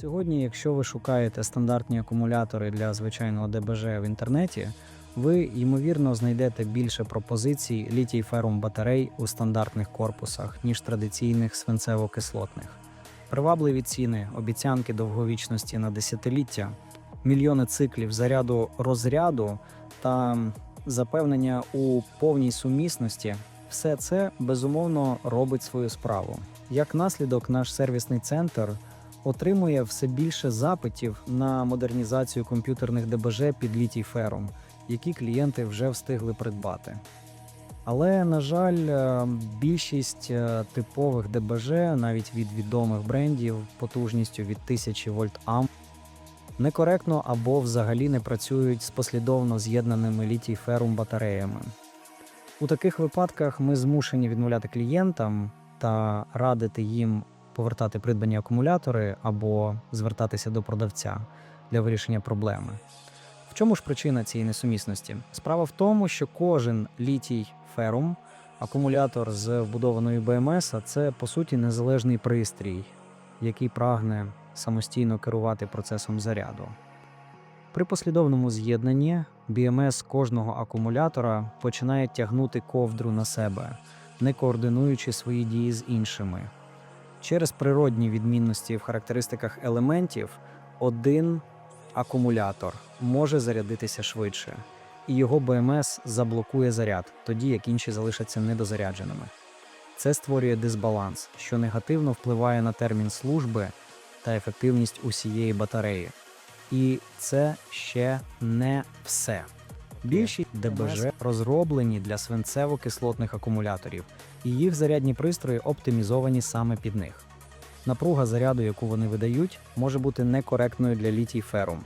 Сьогодні, якщо ви шукаєте стандартні акумулятори для звичайного ДБЖ в інтернеті, ви ймовірно знайдете більше пропозицій літій ферум батарей у стандартних корпусах, ніж традиційних свинцево-кислотних. Привабливі ціни, обіцянки довговічності на десятиліття, мільйони циклів заряду розряду та запевнення у повній сумісності все це безумовно робить свою справу. Як наслідок, наш сервісний центр отримує все більше запитів на модернізацію комп'ютерних ДБЖ під літій ферум, які клієнти вже встигли придбати. Але, на жаль, е, більшість е, типових ДБЖ, навіть від відомих брендів, потужністю від 1000 вольт амп, некоректно або взагалі не працюють з послідовно з'єднаними літій ферум батареями. У таких випадках ми змушені відмовляти клієнтам та радити їм повертати придбані акумулятори або звертатися до продавця для вирішення проблеми. В чому ж причина цієї несумісності? Справа в тому, що кожен літій ферум, акумулятор з вбудованою БМС, це по суті незалежний пристрій, який прагне самостійно керувати процесом заряду. При послідовному з'єднанні BMS кожного акумулятора починає тягнути ковдру на себе, не координуючи свої дії з іншими. Через природні відмінності в характеристиках елементів один акумулятор може зарядитися швидше, і його БМС заблокує заряд, тоді як інші залишаться недозарядженими. Це створює дисбаланс, що негативно впливає на термін служби та ефективність усієї батареї. І це ще не все. Більшість ДБЖ розроблені для свинцево-кислотних акумуляторів, і їх зарядні пристрої оптимізовані саме під них. Напруга заряду, яку вони видають, може бути некоректною для літій ферум.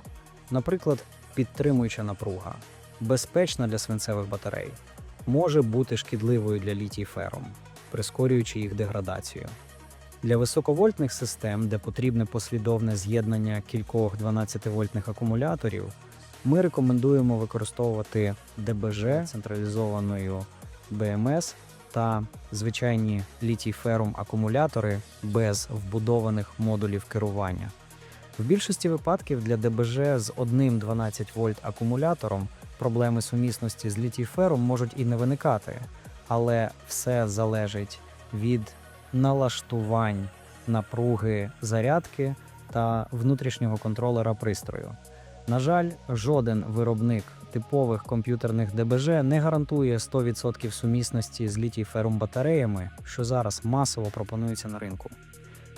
Наприклад, підтримуюча напруга, безпечна для свинцевих батарей, може бути шкідливою для літій ферум, прискорюючи їх деградацію. Для високовольтних систем, де потрібне послідовне з'єднання кількох 12-вольтних акумуляторів, ми рекомендуємо використовувати ДБЖ централізованою БМС та звичайні літій-ферум акумулятори без вбудованих модулів керування. В більшості випадків для ДБЖ з одним 12 вольт акумулятором проблеми сумісності з літій-ферум можуть і не виникати, але все залежить від налаштувань напруги зарядки та внутрішнього контролера пристрою. На жаль, жоден виробник типових комп'ютерних ДБЖ не гарантує 100% сумісності з літій ферум батареями, що зараз масово пропонується на ринку.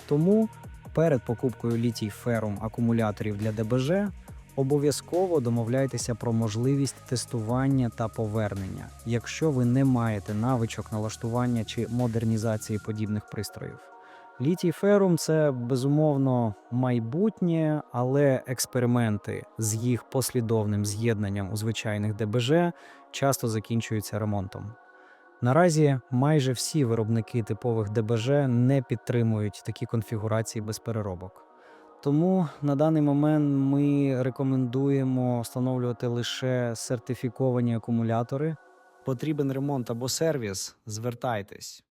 Тому перед покупкою літій ферум акумуляторів для ДБЖ обов'язково домовляйтеся про можливість тестування та повернення, якщо ви не маєте навичок налаштування чи модернізації подібних пристроїв. Літій ферум це безумовно майбутнє, але експерименти з їх послідовним з'єднанням у звичайних ДБЖ часто закінчуються ремонтом. Наразі майже всі виробники типових ДБЖ не підтримують такі конфігурації без переробок. Тому на даний момент ми рекомендуємо встановлювати лише сертифіковані акумулятори. Потрібен ремонт або сервіс, звертайтесь.